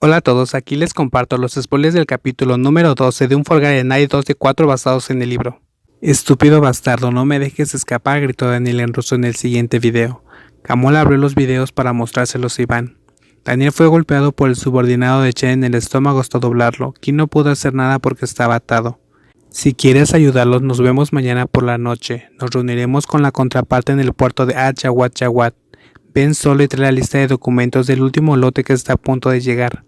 Hola a todos, aquí les comparto los spoilers del capítulo número 12 de un Forgotten Night 2 de 4 basados en el libro. Estúpido bastardo, no me dejes escapar, gritó Daniel en ruso en el siguiente video. Camol abrió los videos para mostrárselos a Iván. Daniel fue golpeado por el subordinado de Chen en el estómago hasta doblarlo. Kim no pudo hacer nada porque estaba atado. Si quieres ayudarlos, nos vemos mañana por la noche. Nos reuniremos con la contraparte en el puerto de Achawat Chawat. Ven solo y trae la lista de documentos del último lote que está a punto de llegar.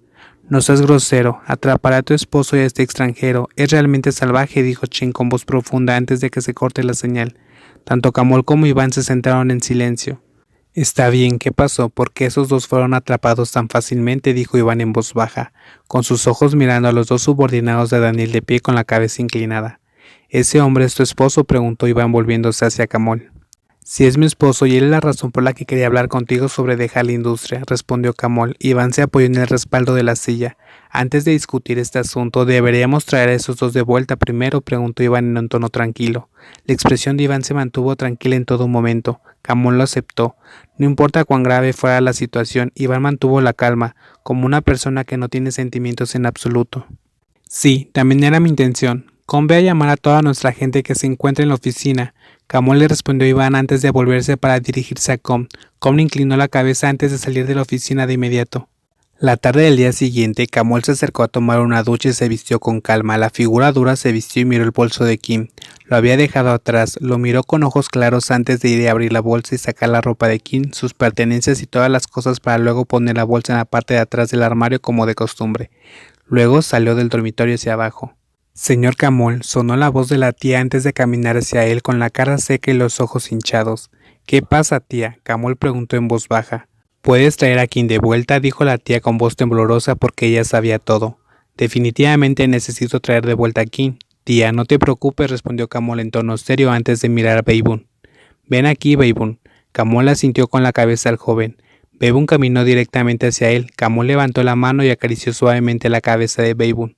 No seas grosero, atrapará a tu esposo y a este extranjero. Es realmente salvaje, dijo Chen con voz profunda antes de que se corte la señal. Tanto Camol como Iván se sentaron en silencio. Está bien, ¿qué pasó? ¿Por qué esos dos fueron atrapados tan fácilmente? dijo Iván en voz baja, con sus ojos mirando a los dos subordinados de Daniel de pie con la cabeza inclinada. ¿Ese hombre es tu esposo? preguntó Iván volviéndose hacia Camol. Si es mi esposo y él es la razón por la que quería hablar contigo sobre dejar la industria, respondió Camol. Iván se apoyó en el respaldo de la silla. Antes de discutir este asunto, ¿deberíamos traer a esos dos de vuelta primero? preguntó Iván en un tono tranquilo. La expresión de Iván se mantuvo tranquila en todo momento. Camol lo aceptó. No importa cuán grave fuera la situación, Iván mantuvo la calma, como una persona que no tiene sentimientos en absoluto. Sí, también era mi intención. Conve a llamar a toda nuestra gente que se encuentre en la oficina. Camol le respondió a Iván antes de volverse para dirigirse a Com. Com inclinó la cabeza antes de salir de la oficina de inmediato. La tarde del día siguiente, Camol se acercó a tomar una ducha y se vistió con calma. La figura dura se vistió y miró el bolso de Kim. Lo había dejado atrás, lo miró con ojos claros antes de ir a abrir la bolsa y sacar la ropa de Kim, sus pertenencias y todas las cosas para luego poner la bolsa en la parte de atrás del armario como de costumbre. Luego salió del dormitorio hacia abajo. Señor Camol, sonó la voz de la tía antes de caminar hacia él con la cara seca y los ojos hinchados. ¿Qué pasa, tía? Camol preguntó en voz baja. ¿Puedes traer a Kim de vuelta? dijo la tía con voz temblorosa porque ella sabía todo. Definitivamente necesito traer de vuelta a Kim. Tía, no te preocupes, respondió Camol en tono serio antes de mirar a Beibun. Ven aquí, Beibun. Camol asintió con la cabeza al joven. Beibun caminó directamente hacia él. Camol levantó la mano y acarició suavemente la cabeza de Beibun.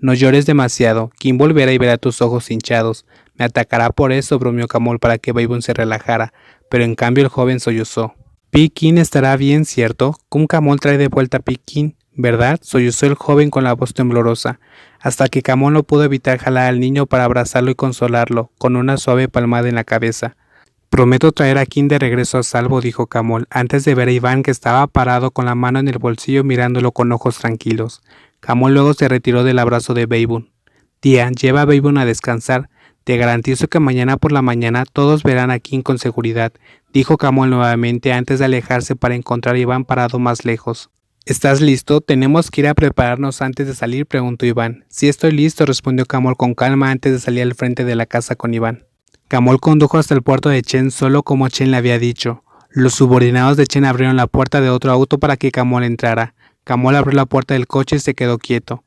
No llores demasiado. Kim volverá y verá tus ojos hinchados. Me atacará por eso, bromeó Camol para que Beibun se relajara, pero en cambio el joven sollozó. Pikin estará bien, ¿cierto? Cum Camol trae de vuelta a Pikin, ¿verdad? Sollozó el joven con la voz temblorosa, hasta que Camol no pudo evitar jalar al niño para abrazarlo y consolarlo, con una suave palmada en la cabeza. Prometo traer a Kim de regreso a salvo, dijo Camol, antes de ver a Iván que estaba parado con la mano en el bolsillo mirándolo con ojos tranquilos. Camol luego se retiró del abrazo de Beibun. Tía, lleva a Beibun a descansar. Te garantizo que mañana por la mañana todos verán a Kim con seguridad, dijo Camol nuevamente antes de alejarse para encontrar a Iván parado más lejos. ¿Estás listo? Tenemos que ir a prepararnos antes de salir, preguntó Iván. Sí estoy listo, respondió Camol con calma antes de salir al frente de la casa con Iván. Camol condujo hasta el puerto de Chen solo como Chen le había dicho. Los subordinados de Chen abrieron la puerta de otro auto para que Camol entrara. Camol abrió la puerta del coche y se quedó quieto.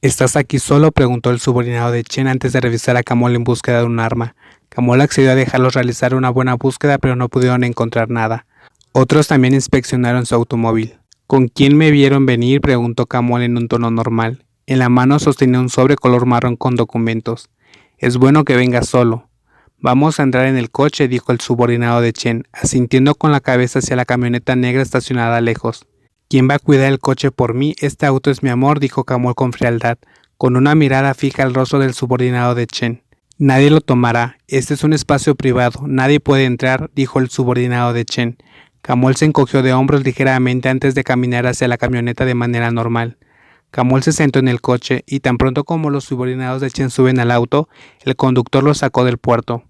¿Estás aquí solo? preguntó el subordinado de Chen antes de revisar a Camol en búsqueda de un arma. Camol accedió a dejarlos realizar una buena búsqueda, pero no pudieron encontrar nada. Otros también inspeccionaron su automóvil. ¿Con quién me vieron venir? preguntó Camol en un tono normal. En la mano sostenía un sobre color marrón con documentos. Es bueno que venga solo. Vamos a entrar en el coche, dijo el subordinado de Chen, asintiendo con la cabeza hacia la camioneta negra estacionada lejos. ¿Quién va a cuidar el coche por mí? Este auto es mi amor, dijo Camol con frialdad, con una mirada fija al rostro del subordinado de Chen. Nadie lo tomará. Este es un espacio privado. Nadie puede entrar, dijo el subordinado de Chen. Camol se encogió de hombros ligeramente antes de caminar hacia la camioneta de manera normal. Camol se sentó en el coche y tan pronto como los subordinados de Chen suben al auto, el conductor lo sacó del puerto.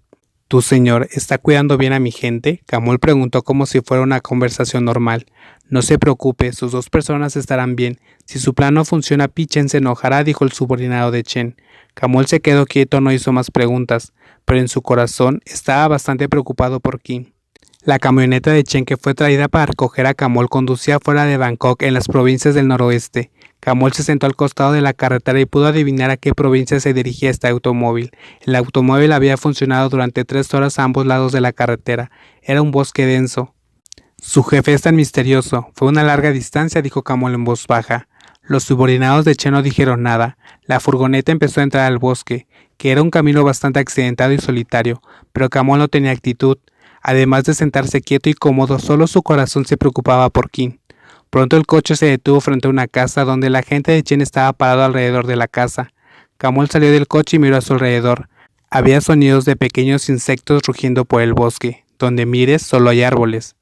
¿Tu señor está cuidando bien a mi gente? Camol preguntó como si fuera una conversación normal. No se preocupe, sus dos personas estarán bien. Si su plan no funciona, Pichen se enojará, dijo el subordinado de Chen. Camol se quedó quieto, no hizo más preguntas, pero en su corazón estaba bastante preocupado por Kim. La camioneta de Chen que fue traída para recoger a Camol conducía fuera de Bangkok en las provincias del noroeste. Camol se sentó al costado de la carretera y pudo adivinar a qué provincia se dirigía este automóvil. El automóvil había funcionado durante tres horas a ambos lados de la carretera. Era un bosque denso. Su jefe es tan misterioso. Fue una larga distancia, dijo Camol en voz baja. Los subordinados de Che no dijeron nada. La furgoneta empezó a entrar al bosque, que era un camino bastante accidentado y solitario, pero Camol no tenía actitud. Además de sentarse quieto y cómodo, solo su corazón se preocupaba por Kim. Pronto el coche se detuvo frente a una casa donde la gente de Chen estaba parado alrededor de la casa. Camol salió del coche y miró a su alrededor. Había sonidos de pequeños insectos rugiendo por el bosque. Donde mires solo hay árboles.